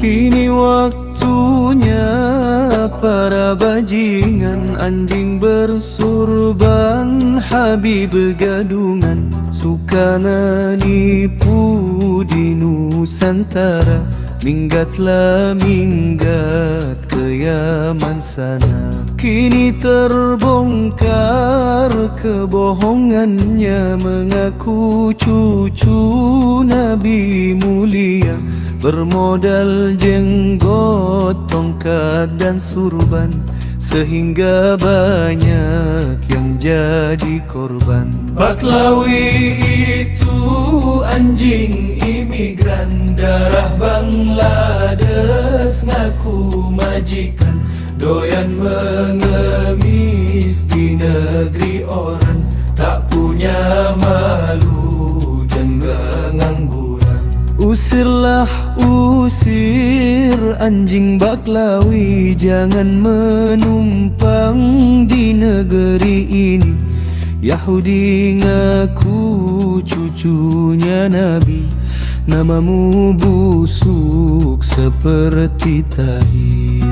Kini waktunya para bajingan. Anjing bersurban Habib gadungan. Suka nipu di Nusantara. Minggatlah minggat ke Yaman sana. Kini terbongkar kebohongannya. Mengaku cucu Nabi mulia Bermodal jenggot, tongkat dan surban Sehingga banyak yang jadi korban. Baklawi itu anjing imigran Darah Bangladesh ngaku majikan. Doyan mengemis di negeri orang Tak punya malu Usirlah usir anjing baklawi Jangan menumpang di negeri ini. Yahudi ngaku cucunya Nabi Namamu busuk seperti tahi